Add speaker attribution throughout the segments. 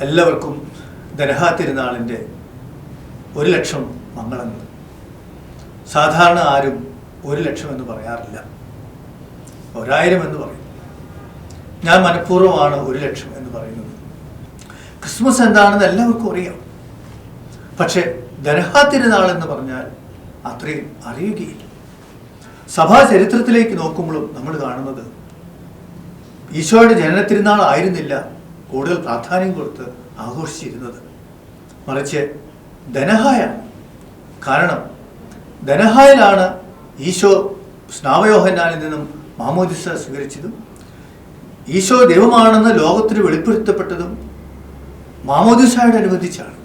Speaker 1: എല്ലാവർക്കും ദനഹാ തിരുനാളിന്റെ ഒരു ലക്ഷം മംഗളങ്ങൾ. സാധാരണ ആരും ഒരു ലക്ഷം എന്ന് പറയാറില്ല. ഒരായിരം എന്ന് പറയും. ഞാൻ മനഃപൂർവമാണ് ഒരു ലക്ഷം എന്ന് പറയുന്നത്. ക്രിസ്മസ് എന്താണെന്ന് എല്ലാവർക്കും അറിയാം. പക്ഷേ ദനഹാ തിരുനാൾ എന്ന് പറഞ്ഞാൽ അത്രയും അറിയുകയില്ല. സഭാ ചരിത്രത്തിലേക്ക് നോക്കുമ്പോഴും നമ്മൾ കാണുന്നത് ഈശോയുടെ ജനന തിരുനാൾ ആയിരുന്നില്ല. കൂടുതൽ പ്രാധാന്യം കൊടുത്ത് ആഘോഷിച്ചിരുന്നത്. മറിച്ച് ധനഹായ കാരണം ധനഹായിലാണ് ഈശോ സ്നാവയോഹനാനിൽ നിന്നും മാമോദിസ സ്വീകരിച്ചതും ഈശോ ദൈവമാണെന്ന് ലോകത്തിന് വെളിപ്പെടുത്തപ്പെട്ടതും മാമോദിസയോടനുബന്ധിച്ചാണ്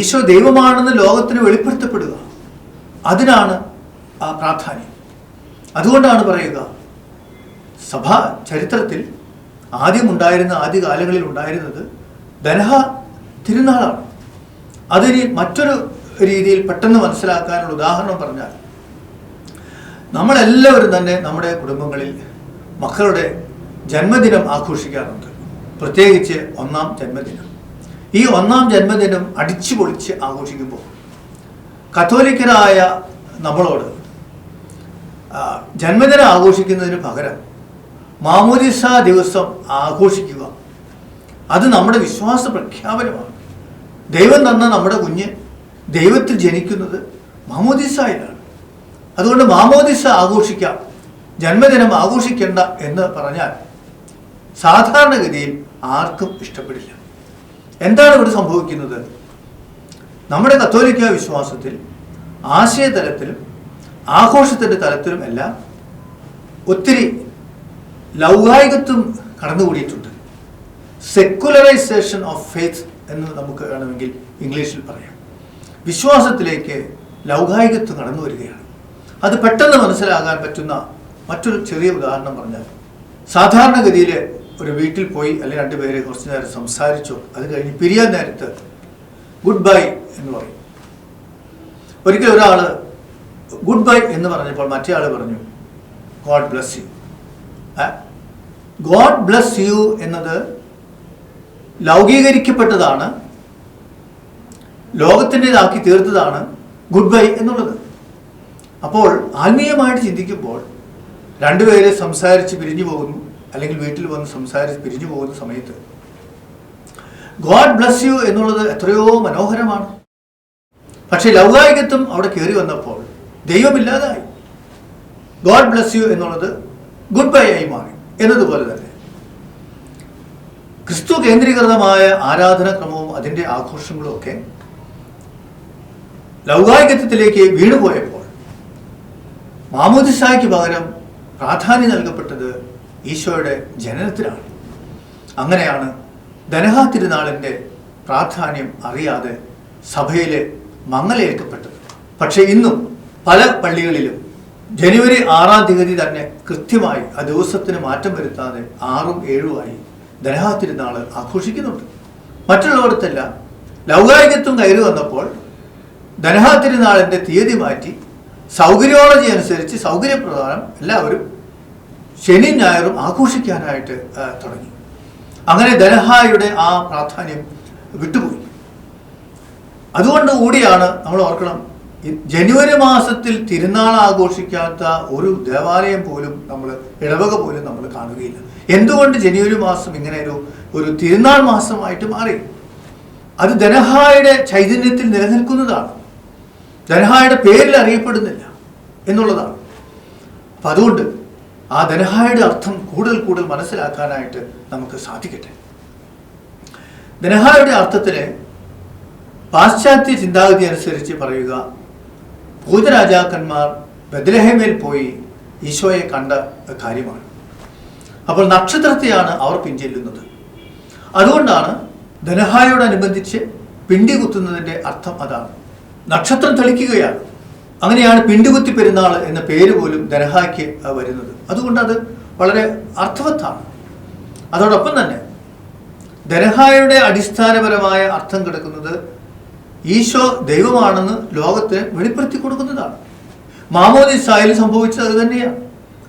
Speaker 1: ഈശോ ദൈവമാണെന്ന് ലോകത്തിന് വെളിപ്പെടുത്തപ്പെടുക അതിനാണ് ആ പ്രാധാന്യം. അതുകൊണ്ടാണ് പറയുക സഭാ ചരിത്രത്തിൽ ആദ്യം ഉണ്ടായിരുന്ന ആദ്യ കാലങ്ങളിൽ ഉണ്ടായിരുന്നത് ധനഹ തിരുനാളാണ്. അതിന് മറ്റൊരു രീതിയിൽ പെട്ടെന്ന് മനസ്സിലാക്കാനുള്ള ഉദാഹരണം പറഞ്ഞാൽ നമ്മളെല്ലാവരും തന്നെ നമ്മുടെ കുടുംബങ്ങളിൽ മക്കളുടെ ജന്മദിനം ആഘോഷിക്കാറുണ്ട്. പ്രത്യേകിച്ച് ഒന്നാം ജന്മദിനം. ഈ ഒന്നാം ജന്മദിനം അടിച്ചു പൊളിച്ച് ആഘോഷിക്കുമ്പോൾ കത്തോലിക്കരായ നമ്മളോട് ജന്മദിനം ആഘോഷിക്കുന്നതിന് പകരം മാമോദിസ ദിവസം ആഘോഷിക്കുക. അത് നമ്മുടെ വിശ്വാസ പ്രഖ്യാപനമാണ്. ദൈവം തന്ന നമ്മുടെ കുഞ്ഞ് ദൈവത്തിൽ ജനിക്കുന്നത് മാമോദിസയിലാണ് അതുകൊണ്ട് മാമോദിസ ആഘോഷിക്കാം. ജന്മദിനം ആഘോഷിക്കേണ്ട എന്ന് പറഞ്ഞാൽ സാധാരണഗതിയിൽ ആർക്കും ഇഷ്ടപ്പെടില്ല. എന്താണ് ഇവിടെ സംഭവിക്കുന്നത്? നമ്മുടെ കത്തോലിക്ക വിശ്വാസത്തിൽ ആശയതലത്തിലും ആഘോഷത്തിന്റെ തലത്തിലും എല്ലാം ഒത്തിരി ലൗകായികത്വം കടന്നുകൂടിയിട്ടുണ്ട്. സെക്കുലറൈസേഷൻ ഓഫ് ഫെയ്ത്ത് എന്ന് നമുക്ക് വേണമെങ്കിൽ ഇംഗ്ലീഷിൽ പറയാം. വിശ്വാസത്തിലേക്ക് ലൗകായികത്വം കടന്നു വരികയാണ്. അത് പെട്ടെന്ന് മനസ്സിലാകാൻ പറ്റുന്ന മറ്റൊരു ചെറിയ ഉദാഹരണം പറഞ്ഞാൽ സാധാരണഗതിയിൽ ഒരു വീട്ടിൽ പോയി അല്ലെങ്കിൽ രണ്ടുപേരെ കുറച്ച് നേരം സംസാരിച്ചു അത് കഴിഞ്ഞ് പിരിയാൻ നേരത്ത് ഗുഡ് ബൈ എന്ന് പറയും. ഒരിക്കൽ ഒരാൾ ഗുഡ് ബൈ എന്ന് പറഞ്ഞപ്പോൾ മറ്റേ ആൾ പറഞ്ഞു God bless you God bless you എന്നത് ലൗകീകരിക്കപ്പെട്ടതാണ് ലോകത്തിന്റെതാക്കി തീർത്തതാണ് ഗുഡ് ബൈ എന്നുള്ളത്. അപ്പോൾ ആത്മീയമായിട്ട് ചിന്തിക്കുമ്പോൾ രണ്ടുപേരെ സംസാരിച്ച് പിരിഞ്ഞു പോകുന്നു അല്ലെങ്കിൽ വീട്ടിൽ വന്ന് സംസാരിച്ച് പിരിഞ്ഞു പോകുന്ന സമയത്ത് ഗോഡ് ബ്ലസ് യു എന്നുള്ളത് എത്രയോ മനോഹരമാണ്. പക്ഷേ ലൗകായികത്വം അവിടെ കയറി വന്നപ്പോൾ ദൈവമില്ലാതായി. ഗോഡ് ബ്ലസ് യു എന്നുള്ളത് ഗുഡ് ബൈ ആയി മാറി. എന്നതുപോലെ തന്നെ. ക്രിസ്തു കേന്ദ്രീകൃതമായ ആരാധനാക്രമവും അതിന്റെ ആഘോഷങ്ങളും ഒക്കെ ലൗകായികത്വത്തിലേക്ക് വീണുപോയപ്പോൾ മാമോദിസായ്ക്ക് പകരം പ്രാധാന്യം നൽകപ്പെട്ടത് ഈശോയുടെ ജനനത്തിനാണ്. അങ്ങനെയാണ് ധനഹാ തിരുനാളിന്റെ പ്രാധാന്യം അറിയാതെ സഭയിലെ മങ്ങലേൽക്കപ്പെട്ടത്. പക്ഷേ ഇന്നും പല പള്ളികളിലും ജനുവരി ആറാം തീയതി തന്നെ കൃത്യമായി ആ ദിവസത്തിന് മാറ്റം വരുത്താതെ ആറും ഏഴുമായി ധനഹാ തിരുനാൾ ആഘോഷിക്കുന്നുണ്ട്. മറ്റുള്ളവർക്കല്ല ലൗകായികത്വം കയറി വന്നപ്പോൾ ധനഹാത്തിരുന്നാളിന്റെ തീയതി മാറ്റി സൗകര്യോളജി അനുസരിച്ച് സൗകര്യപ്രകാരം എല്ലാവരും ശനി ഞായറും ആഘോഷിക്കാനായിട്ട് തുടങ്ങി. അങ്ങനെ ധനഹായുടെ ആ പ്രാധാന്യം വിട്ടുപോയി. അതുകൊണ്ട് കൂടിയാണ് നമ്മൾ ഓർക്കണം ജനുവരി മാസത്തിൽ തിരുനാൾ ആഘോഷിക്കാത്ത ഒരു ദേവാലയം പോലും നമ്മൾ ഇടവക പോലും നമ്മൾ കാണുകയില്ല. എന്തുകൊണ്ട് ജനുവരി മാസം ഇങ്ങനെ ഒരു ഒരു തിരുനാൾ മാസമായിട്ട് മാറി? അത് ധനഹായുടെ ചൈതന്യത്തിൽ നിലനിൽക്കുന്നതാണ്. ധനഹായുടെ പേരിൽ അറിയപ്പെടുന്നില്ല എന്നുള്ളതാണ്. അപ്പം അതുകൊണ്ട് ആ ധനഹായുടെ അർത്ഥം കൂടുതൽ കൂടുതൽ മനസ്സിലാക്കാനായിട്ട് നമുക്ക് സാധിക്കട്ടെ. ധനഹായുടെ അർത്ഥത്തിന് പാശ്ചാത്യ ചിന്താഗതി അനുസരിച്ച് പറയുക ഭൂതരാജാക്കന്മാർ ബദ്രഹേമിൽ പോയി ഈശോയെ കണ്ട കാര്യമാണ്. അപ്പോൾ നക്ഷത്രത്തെയാണ് അവർ പിഞ്ചെല്ലുന്നത് അതുകൊണ്ടാണ് ധനഹായോടനുബന്ധിച്ച് പിണ്ടി കുത്തുന്നതിന്റെ അർത്ഥം അതാണ്. നക്ഷത്രം തെളിക്കുകയാണ്. അങ്ങനെയാണ് പിണ്ടികുത്തി പെരുന്നാൾ എന്ന പേര് പോലും ധനഹായ്ക്ക് വരുന്നത്. അതുകൊണ്ട് അത് വളരെ അർത്ഥവത്താണ്. അതോടൊപ്പം തന്നെ ധനഹായുടെ അടിസ്ഥാനപരമായ അർത്ഥം കിടക്കുന്നത് ഈശോ ദൈവമാണെന്ന് ലോകത്തെ വെളിപ്പെടുത്തി കൊടുക്കുന്നതാണ്. മാമോദിസായിൽ സംഭവിച്ചത് അത് തന്നെയാണ്.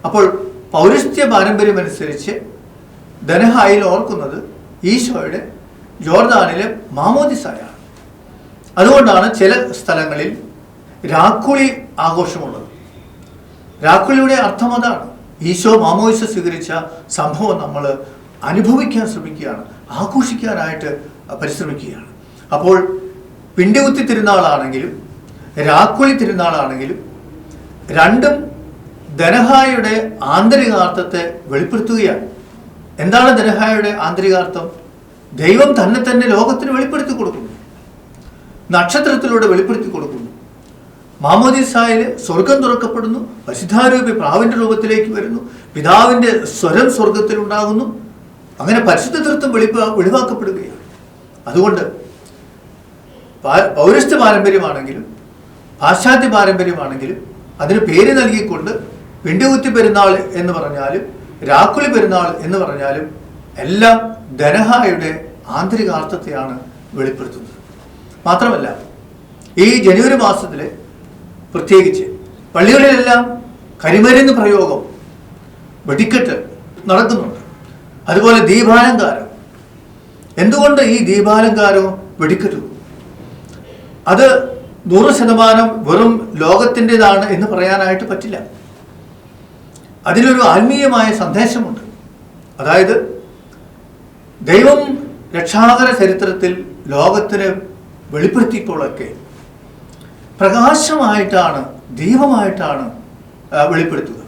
Speaker 1: അപ്പോൾ പൗരസ്ത്യ പാരമ്പര്യം അനുസരിച്ച് ധനഹായിൽ ഓർക്കുന്നത് ഈശോയുടെ ജോർദാനിലെ മാമോദിസായാണ്. അതുകൊണ്ടാണ് ചില സ്ഥലങ്ങളിൽ രാക്കുളി ആഘോഷമുള്ളത്. രാക്കുളിയുടെ അർത്ഥം അതാണ്. ഈശോ മാമോയിസ സ്വീകരിച്ച സംഭവം നമ്മൾ അനുഭവിക്കാൻ ശ്രമിക്കുകയാണ് ആഘോഷിക്കാനായിട്ട് പരിശ്രമിക്കുകയാണ്. അപ്പോൾ പിണ്ടികുത്തി തിരുനാളാണെങ്കിലും രാക്കുളി തിരുനാളാണെങ്കിലും രണ്ടും ധനഹായുടെ ആന്തരികാർത്ഥത്തെ വെളിപ്പെടുത്തുകയാണ്. എന്താണ് ധനഹായുടെ ആന്തരികാർത്ഥം? ദൈവം തന്നെ തന്നെ ലോകത്തിന് വെളിപ്പെടുത്തി കൊടുക്കുന്നു. നക്ഷത്രത്തിലൂടെ വെളിപ്പെടുത്തി കൊടുക്കുന്നു. മാമോദിസായിൽ സ്വർഗം തുറക്കപ്പെടുന്നു പരിശുദ്ധാരൂപി പ്രാവിന്റെ രൂപത്തിലേക്ക് വരുന്നു പിതാവിന്റെ സ്വരം സ്വർഗത്തിൽ ഉണ്ടാകുന്നു അങ്ങനെ പരിശുദ്ധ തൃത്വം വെളിപ്പ വെളിവാക്കപ്പെടുകയാണ്. അതുകൊണ്ട് പൗരസ്ത്യ പാരമ്പര്യമാണെങ്കിലും പാശ്ചാത്യ പാരമ്പര്യമാണെങ്കിലും അതിന് പേര് നൽകിക്കൊണ്ട് പിണ്ടികുത്തി പെരുന്നാൾ എന്ന് പറഞ്ഞാലും രാക്കുളി പെരുന്നാൾ എന്ന് പറഞ്ഞാലും എല്ലാം ധനഹായുടെ ആന്തരികാർത്ഥത്തെയാണ് വെളിപ്പെടുത്തുന്നത്. മാത്രമല്ല ഈ ജനുവരി മാസത്തിൽ പ്രത്യേകിച്ച് പള്ളികളിലെല്ലാം കരിമരുന്ന് പ്രയോഗം വെടിക്കെട്ട് നടക്കുന്നുണ്ട്. അതുപോലെ ദീപാലങ്കാരം. എന്തുകൊണ്ട് ഈ ദീപാലങ്കാരവും വെടിക്കെട്ടും? അത് നൂറ് ശതമാനം വെറും ലോകത്തിന്റെതാണ് എന്ന് പറയാനായിട്ട് പറ്റില്ല. അതിലൊരു ആത്മീയമായ സന്ദേശമുണ്ട്. അതായത് ദൈവം രക്ഷാകര ചരിത്രത്തിൽ ലോകത്തിന് വെളിപ്പെടുത്തിയപ്പോഴൊക്കെ പ്രകാശമായിട്ടാണ് ദൈവമായിട്ടാണ് വെളിപ്പെടുത്തുക.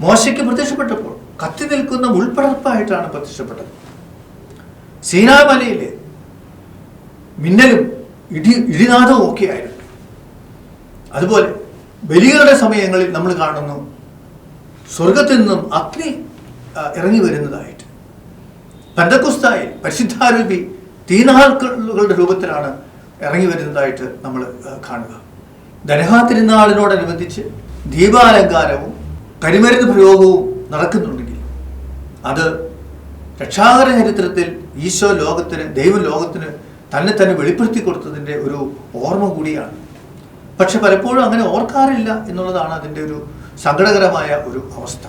Speaker 1: മോശയ്ക്ക് പ്രത്യക്ഷപ്പെട്ടപ്പോൾ കത്തി നിൽക്കുന്ന ഉൾപ്പടർപ്പായിട്ടാണ് പ്രത്യക്ഷപ്പെട്ടത്. സീനാമലയിലെ മിന്നലും ഇടി ഇടിനാഥം ഒക്കെ ആയിരുന്നു. അതുപോലെ ബലികളുടെ സമയങ്ങളിൽ നമ്മൾ കാണുന്നു സ്വർഗത്തിൽ നിന്നും അഗ്നി ഇറങ്ങി വരുന്നതായിട്ട്. പന്തക്കുസ്തായി പരിശുദ്ധാരൂപി തീനാളുകളുടെ രൂപത്തിലാണ് ഇറങ്ങി വരുന്നതായിട്ട് നമ്മൾ കാണുക. ധനഹാ തിരുനാളിനോടനുബന്ധിച്ച് ദീപാലങ്കാരവും കരിമരുന്ന് പ്രയോഗവും നടക്കുന്നുണ്ടെങ്കിൽ അത് രക്ഷാകര ചരിത്രത്തിൽ ഈശോ ലോകത്തിന് ദൈവ ലോകത്തിന് തന്നെ തന്നെ വെളിപ്പെടുത്തി കൊടുത്തതിന്റെ ഒരു ഓർമ്മ കൂടിയാണ്. പക്ഷെ പലപ്പോഴും അങ്ങനെ ഓർക്കാറില്ല എന്നുള്ളതാണ് അതിന്റെ ഒരു സങ്കടകരമായ ഒരു അവസ്ഥ.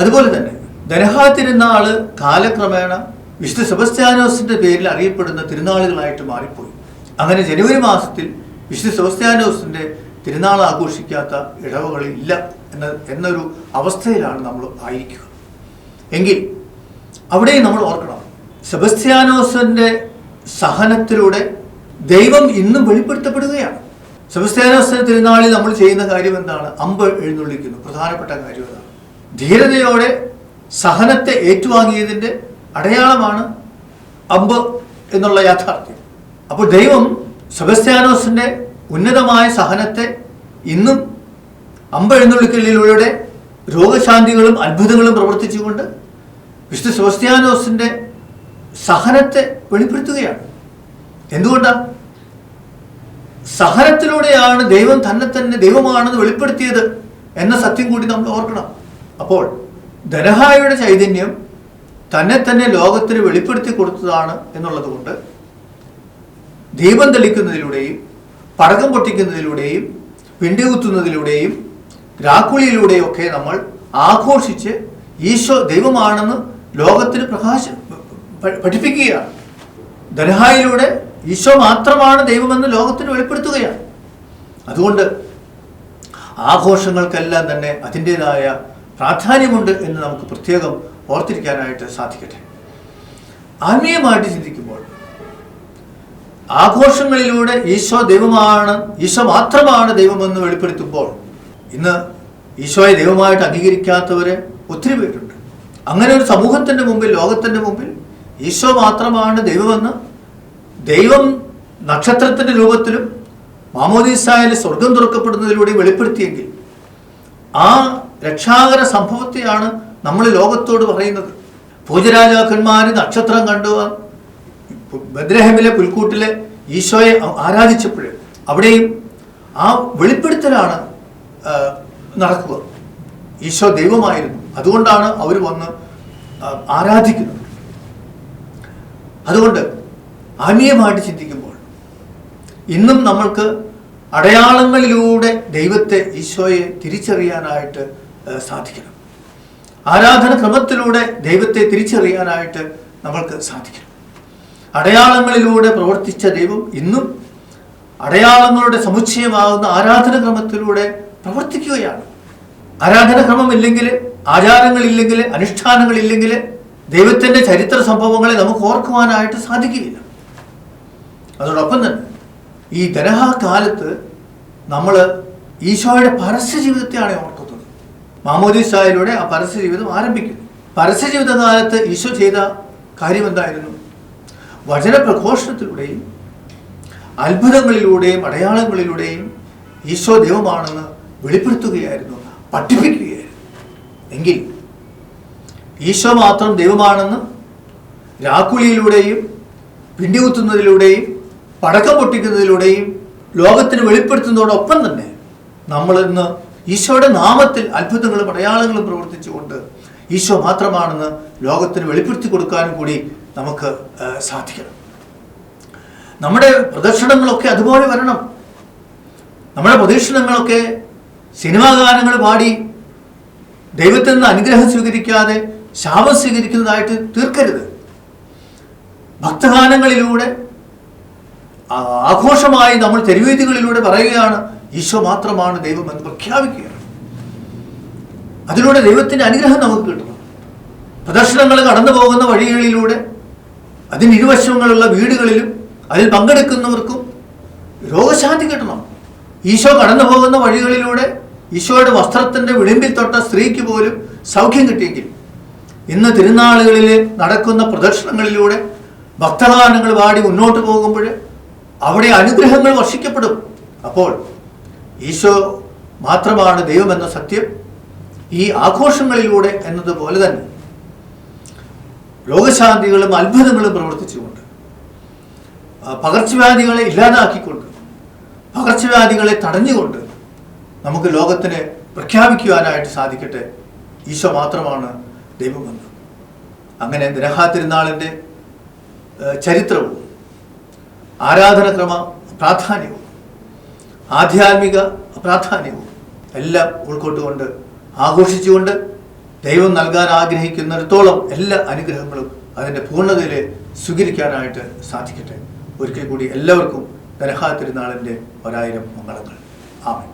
Speaker 1: അതുപോലെ തന്നെ ദനഹാ തിരുനാൾ കാലക്രമേണ വിശുദ്ധ സെബസ്ത്യാനോസിന്റെ പേരിൽ അറിയപ്പെടുന്ന തിരുനാളുകളായിട്ട് മാറിപ്പോയി. അങ്ങനെ ജനുവരി മാസത്തിൽ വിശുദ്ധ സെബസ്ത്യാനോസിന്റെ തിരുനാൾ ആഘോഷിക്കാത്ത ഇടവകളിൽ ഇല്ല എന്ന എന്നൊരു അവസ്ഥയിലാണ് നമ്മൾ ആയിരിക്കുക. എങ്കിൽ അവിടെയും നമ്മൾ ഓർക്കണം. സെബസ്ത്യാനോസിന്റെ സഹനത്തിലൂടെ ദൈവം ഇന്നും വെളിപ്പെടുത്തപ്പെടുകയാണ്. സെബസ്ത്യാനോസിന്റെ തിരുനാളിൽ നമ്മൾ ചെയ്യുന്ന കാര്യം എന്താണ്? അമ്പ് എഴുന്നള്ളിക്കുന്നു. പ്രധാനപ്പെട്ട കാര്യം അതാണ്. ധീരതയോടെ സഹനത്തെ ഏറ്റുവാങ്ങിയതിന്റെ അടയാളമാണ് അമ്പ് എന്നുള്ള യാഥാർത്ഥ്യം. അപ്പോൾ ദൈവം സെബസ്ത്യാനോസിന്റെ ഉന്നതമായ സഹനത്തെ ഇന്നും അമ്പെഴുന്നള്ളിക്കലിലൂടെ രോഗശാന്തികളും അത്ഭുതങ്ങളും പ്രവർത്തിച്ചുകൊണ്ട് വിശുദ്ധ സെബസ്ത്യാനോസിന്റെ സഹനത്തെ വെളിപ്പെടുത്തുകയാണ്. എന്തുകൊണ്ടാണ് സഹനത്തിലൂടെയാണ് ദൈവം തന്നെ തന്നെ ദൈവമാണെന്ന് വെളിപ്പെടുത്തിയത് എന്ന സത്യം കൂടി നമ്മൾ ഓർക്കണം. അപ്പോൾ ധനഹായുടെ ചൈതന്യം തന്നെ തന്നെ ലോകത്തിന് വെളിപ്പെടുത്തി കൊടുത്തതാണ് എന്നുള്ളത് കൊണ്ട് ദീപം തെളിക്കുന്നതിലൂടെയും പടകം പൊട്ടിക്കുന്നതിലൂടെയും വിണ്ടികുത്തുന്നതിലൂടെയും രാക്കുളിയിലൂടെയും ഒക്കെ നമ്മൾ ആഘോഷിച്ച് ഈശോ ദൈവമാണെന്ന് ലോകത്തിന് പ്രകാശം പഠിപ്പിക്കുകയാണ്. ധനഹായിലൂടെ ഈശോ മാത്രമാണ് ദൈവമെന്ന് ലോകത്തിന് വെളിപ്പെടുത്തുകയാണ്. അതുകൊണ്ട് ആഘോഷങ്ങൾക്കെല്ലാം തന്നെ അതിന്റെതായ പ്രാധാന്യമുണ്ട് എന്ന് നമുക്ക് പ്രത്യേകം ഓർത്തിരിക്കാനായിട്ട് സാധിക്കട്ടെ. ആത്മീയമായിട്ട് ചിന്തിക്കുമ്പോൾ ആഘോഷങ്ങളിലൂടെ ഈശോ ദൈവമാണ് ഈശോ മാത്രമാണ് ദൈവമെന്ന് വെളിപ്പെടുത്തുമ്പോൾ ഇന്ന് ഈശോയെ ദൈവമായിട്ട് അംഗീകരിക്കാത്തവരെ ഒത്തിരി പേരുണ്ട്. അങ്ങനെ ഒരു സമൂഹത്തിന്റെ മുമ്പിൽ ലോകത്തിന്റെ മുമ്പിൽ ഈശോ മാത്രമാണ് ദൈവമെന്ന്. ദൈവം നക്ഷത്രത്തിന്റെ രൂപത്തിലും മാമോദീസായാലും സ്വർഗം തുറക്കപ്പെടുന്നതിലൂടെ വെളിപ്പെടുത്തിയെങ്കിൽ ആ രക്ഷാകര സംഭവത്തെയാണ് നമ്മൾ ലോകത്തോട് പറയുന്നത്. പൂജരാജാക്കന്മാർ നക്ഷത്രം കണ്ടു. ബദ്രഹമിലെ പുൽക്കൂട്ടിലെ ഈശോയെ ആരാധിച്ചപ്പോൾ അവിടെയും ആ വെളിപ്പെടുത്തലാണ് നടക്കുക. ഈശോ ദൈവമായിരുന്നു. അതുകൊണ്ടാണ് അവർ വന്ന് ആരാധിക്കുന്നത്. അതുകൊണ്ട് ആത്മീയമായിട്ട് ചിന്തിക്കുമ്പോൾ ഇന്നും നമ്മൾക്ക് അടയാളങ്ങളിലൂടെ ദൈവത്തെ ഈശോയെ തിരിച്ചറിയാനായിട്ട് സാധിക്കണം. ആരാധന ക്രമത്തിലൂടെ ദൈവത്തെ തിരിച്ചറിയാനായിട്ട് നമ്മൾക്ക് സാധിക്കണം. അടയാളങ്ങളിലൂടെ പ്രവർത്തിച്ച ദൈവം ഇന്നും അടയാളങ്ങളുടെ സമുച്ചയമാകുന്ന ആരാധനക്രമത്തിലൂടെ പ്രവർത്തിക്കുകയാണ്. ആരാധനക്രമമില്ലെങ്കിൽ ആചാരങ്ങളില്ലെങ്കിൽ അനുഷ്ഠാനങ്ങളില്ലെങ്കിൽ ദൈവത്തിന്റെ ചരിത്ര സംഭവങ്ങളെ നമുക്ക് ഓർക്കുവാനായിട്ട് സാധിക്കുകയില്ല. അതോടൊപ്പം തന്നെ ഈ ദനഹാകാലത്ത് നമ്മൾ ഈശോയുടെ പരസ്യ ജീവിതത്തെയാണ് ഓർക്കുന്നത്. മാമോദീസായിലൂടെ ആ പരസ്യ ജീവിതം ആരംഭിക്കുന്നു. പരസ്യ ഈശോ ചെയ്ത കാര്യം എന്തായിരുന്നു വചനപ്രഘോഷണത്തിലൂടെയും അത്ഭുതങ്ങളിലൂടെയും അടയാളങ്ങളിലൂടെയും ഈശോ ദൈവമാണെന്ന് വെളിപ്പെടുത്തുകയായിരുന്നു പഠിപ്പിക്കുകയായിരുന്നു. എങ്കിൽ ഈശോ മാത്രം ദൈവമാണെന്ന് രാക്കുളിയിലൂടെയും പിണ്ടികുത്തുന്നതിലൂടെയും പടക്കം പൊട്ടിക്കുന്നതിലൂടെയും ലോകത്തിന് വെളിപ്പെടുത്തുന്നതോടൊപ്പം തന്നെ നമ്മൾ ഇന്ന് ഈശോയുടെ നാമത്തിൽ അത്ഭുതങ്ങളും അടയാളങ്ങളും പ്രവർത്തിച്ചുകൊണ്ട് ഈശോ മാത്രമാണെന്ന് ലോകത്തിന് വെളിപ്പെടുത്തി കൊടുക്കാനും കൂടി നമുക്ക് സാധിക്കണം. നമ്മുടെ പ്രദർശനങ്ങളൊക്കെ അതുപോലെ വരണം. നമ്മുടെ പ്രദർശനങ്ങളൊക്കെ സിനിമാ ഗാനങ്ങൾ പാടി ദൈവത്തിൽ നിന്ന് അനുഗ്രഹം സ്വീകരിക്കാതെ ശാപം സ്വീകരിക്കുന്നതായിട്ട് തീർക്കരുത്. ഭക്തഗാനങ്ങളിലൂടെ ആഘോഷമായി നമ്മൾ തെരുവേദികളിലൂടെ പറയുകയാണ് ഈശോ മാത്രമാണ് ദൈവമെന്ന് പ്രഖ്യാപിക്കുകയാണ്. അതിലൂടെ ദൈവത്തിന്റെ അനുഗ്രഹം നമുക്ക് കിട്ടുന്നു. പ്രദർശനങ്ങൾ കടന്നു പോകുന്ന വഴികളിലൂടെ അതിന് ഇരുവശങ്ങളുള്ള വീടുകളിലും അതിൽ പങ്കെടുക്കുന്നവർക്കും രോഗശാന്തി കിട്ടണം. ഈശോ കടന്നു പോകുന്ന വഴികളിലൂടെ ഈശോയുടെ വസ്ത്രത്തിന്റെ വിളിമ്പിൽ തൊട്ട സ്ത്രീക്ക് പോലും സൗഖ്യം കിട്ടിയെങ്കിൽ ഇന്ന് തിരുനാളുകളിൽ നടക്കുന്ന പ്രദർശനങ്ങളിലൂടെ ഭക്തഗാനങ്ങൾ പാടി മുന്നോട്ട് പോകുമ്പോൾ അവിടെ അനുഗ്രഹങ്ങൾ വർഷിക്കപ്പെടും. അപ്പോൾ ഈശോ മാത്രമാണ് ദൈവമെന്ന സത്യം ഈ ആഘോഷങ്ങളിലൂടെ എന്നതുപോലെ തന്നെ രോഗശാന്തികളും അത്ഭുതങ്ങളും പ്രവർത്തിച്ചുകൊണ്ട് പകർച്ചവ്യാധികളെ ഇല്ലാതാക്കിക്കൊണ്ട് പകർച്ചവ്യാധികളെ തടഞ്ഞുകൊണ്ട് നമുക്ക് ലോകത്തിന് പ്രഖ്യാപിക്കുവാനായിട്ട് സാധിക്കട്ടെ. ഈശോ മാത്രമാണ് ദൈവമെന്ന് അങ്ങനെ ദിനഹാ തിരുനാളിന്റെ ചരിത്രവും ആരാധനക്രമ പ്രാധാന്യവും ആധ്യാത്മിക പ്രാധാന്യവും എല്ലാം ഉൾക്കൊണ്ടുകൊണ്ട് ആഘോഷിച്ചുകൊണ്ട് ദൈവം നൽകാൻ ആഗ്രഹിക്കുന്നിടത്തോളം എല്ലാ അനുഗ്രഹങ്ങളും അതിന്റെ പൂർണതയിൽ സ്വീകരിക്കാനായിട്ട് സാധിക്കട്ടെ. ഒരിക്കൽ കൂടി എല്ലാവർക്കും ദരഹാ തിരുനാളിന്റെ ഒരായിരം മംഗളങ്ങൾ. ആമേൻ.